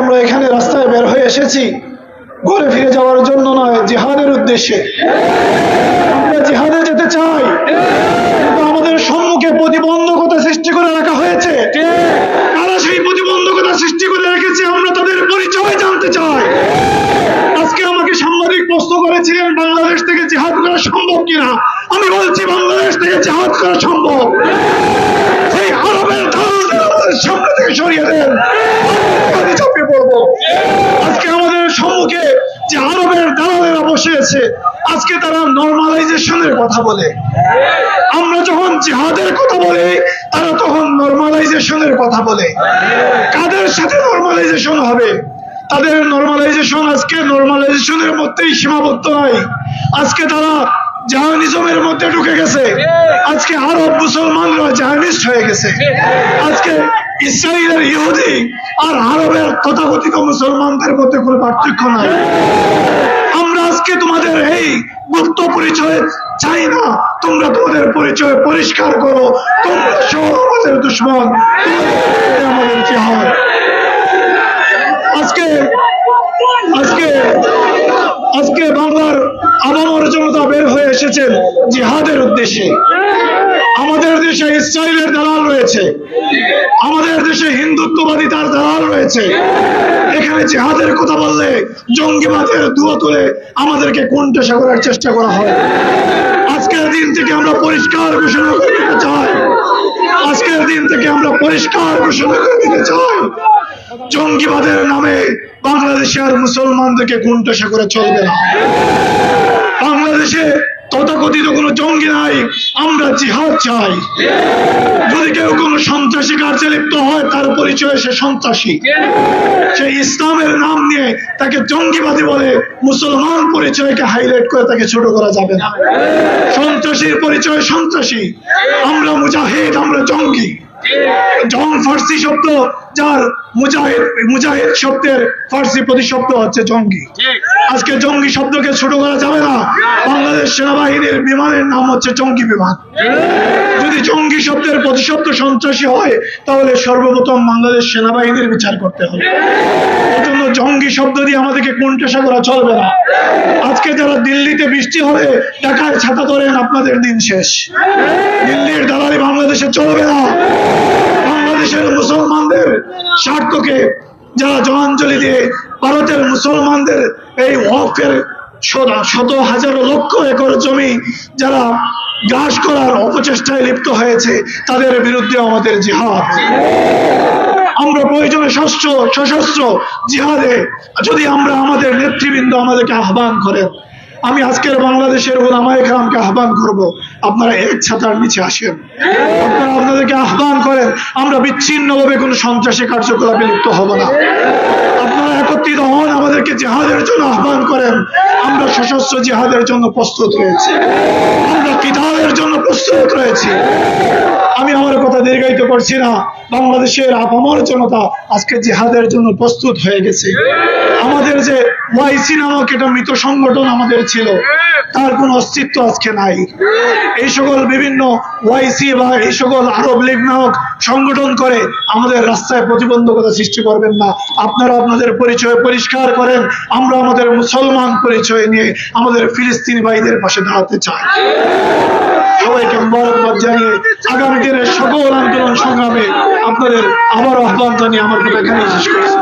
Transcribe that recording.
আমরা এখানে রাস্তায় বের হয়ে এসেছি। ঘুরে ফিরে যাওয়ার জন্য নয়, জিহাদের উদ্দেশ্যে। আমরা জিহাদে যেতে চাই। কিন্তু আমাদের সম্মুখে প্রতিবন্ধকতা সৃষ্টি করে রাখা হয়েছে। তারা সেই প্রতিবন্ধকতা সৃষ্টি করে রেখেছে আমরা তাদের পরিচয় জানতে চাই। আজকে আমাকে সাংবাদিক প্রশ্ন করেছিলেন, বাংলাদেশ থেকে জিহাদ করা সম্ভব কিনা? আমি বলছি, বাংলাদেশ থেকে জিহাদ করা সম্ভব। সেই আরবের সামনে থেকে সরিয়ে দেন আমি চাপিয়ে পড়ব আজকে আমাদের সম্মুখে যে আরবের দালালেরা বসে আছে আজকে তারা নর্মালাইজেশনের কথা বলে। আমরা যখন জিহাদের কথা বলি, তারা তখন নর্মালাইজেশনের কথা বলে। কাদের সাথে নর্মালাইজেশন হবে? তাদের নর্মালাইজেশন আজকে নর্মালাইজেশনের মধ্যেই সীমাবদ্ধ নয় আজকে তারা জাহানিজমের মধ্যে ঢুকে গেছে। আজকে আরব মুসলমানরা জাহানিস্ট হয়ে গেছে। আজকে ইসরায়েলের ইহুদি আর আরবের তথাকথিত মুসলমানদের মধ্যে কোনো পার্থক্য নাই। আজকে তোমাদের এই গুপ্ত পরিচয় চাই না। তোমরা তোমাদের পরিচয় পরিষ্কার করো। তোমরা সহ আমাদের দুশ্মন। আমাদের জিহাদ আজকে আজকে আজকে বাংলার আবামর জনতা বের হয়ে এসেছেন জিহাদের উদ্দেশ্যে। দেশে ইসরায়েলের দালাল রয়েছে। আমাদের দেশে হিন্দুত্ববাদী তার দালাল রয়েছে। এখানে জিহাদের কথা বললে, জঙ্গিবাদের ধুয়া তুলে আমাদেরকে কোণঠাসা করার চেষ্টা করা হয়। আজকের দিন থেকে আমরা পরিষ্কার ঘোষণা করে দিতে চাই। আজকের দিন থেকে আমরা পরিষ্কার ঘোষণা করে দিতে চাই। জঙ্গিবাদের নামে বাংলাদেশের মুসলমানদেরকে কোণঠাসা করে চলবে না। বাংলাদেশে তথাকথিত কোনো জঙ্গি নাই, আমরা জিহাদ চাই। যদি কেউ কোনো সন্ত্রাসী কার্যে লিপ্ত হয়, তার পরিচয় সে সন্ত্রাসী সে ইসলামের নাম নিয়ে তাকে জঙ্গিবাদী বলে। মুসলমান পরিচয়কে হাইলাইট করে তাকে ছোট করা যাবে না। সন্ত্রাসীর পরিচয় সন্ত্রাসী। আমরা মুজাহিদ, আমরা জঙ্গি। জং ফার্সি শব্দ, যার মুজাহিদ মুজাহিদ শব্দের ফার্সি প্রতিশব্দ হচ্ছে জঙ্গি। আজকে জঙ্গি শব্দকে ছোট করা যাবে না। বাংলাদেশ সেনাবাহিনীর বিমানের নাম হচ্ছে জঙ্গি বিমান। যদি জঙ্গি শব্দের প্রতিশব্দ সন্ত্রাসী হয়, তাহলে সর্বপ্রথম বাংলাদেশ সেনাবাহিনীর বিচার করতে হবে। জঙ্গি শব্দ দিয়ে আমাদেরকে কোণঠাসা করা চলবে না। আজকে যারা দিল্লিতে বৃষ্টি হলে ঢাকায় ছাতা ধরেন আপনাদের দিন শেষ। দিল্লির দালালি বাংলাদেশে চলবে না। বাংলাদেশের মুসলমানদের স্বার্থকে যারা জলাঞ্জলি দিয়ে ভারতের মুসলমানদের এই ওয়াকের শত- হাজার লক্ষ একর জমি যারা গ্রাস করার অপচেষ্টায় লিপ্ত হয়েছে, তাদের বিরুদ্ধে আমাদের জিহাদ। আমরা প্রয়োজনে সশস্ত্র সশস্ত্র জিহাদে যদি আমরা আমাদের নেতৃবৃন্দ আমাদেরকে আহ্বান করেন, আমি আজকের বাংলাদেশের ওলামা একরামকে আহ্বান করব। আপনারা এক ছাতার নিচে আসেন। আপনারা আপনাদেরকে আহ্বান করেন, আমরা বিচ্ছিন্নভাবে কোনো সন্ত্রাসী কার্যকলাপে লিপ্ত হব না। আপনারা একত্রিত হন, আমাদেরকে জেহাদের জন্য আহ্বান করেন, আমরা সশস্ত্র জিহাদের জন্য প্রস্তুত রয়েছি। আমরা কিতাবের জন্য প্রস্তুত রয়েছি। দীর্ঘায়িত করছি না, বাংলাদেশের আপামর জনতা আজকে জিহাদের জন্য প্রস্তুত হয়ে গেছে। আমাদের যে ওয়াইসি নামক এটা মৃত সংগঠন আমাদের ছিল, তার কোনো অস্তিত্ব আজকে নাই। এই সকল বিভিন্ন ওয়াইসি বা এই সকল আরব লীগ নামক সংগঠন করে আমাদের রাস্তায় প্রতিবন্ধকতা সৃষ্টি করবেন না। আপনারা আপনাদের পরিচয় পরিষ্কার করেন, আমরা আমাদের মুসলমান পরিচয় নিয়ে আমাদের ফিলিস্তিনি ভাইদের পাশে দাঁড়াতে চাই। জানিয়ে আগামী দিনের সকল আন্দোলন সংগ্রামে আপনাদের আবার আহ্বান জানিয়ে আমার কথা এখানে শেষ করছি।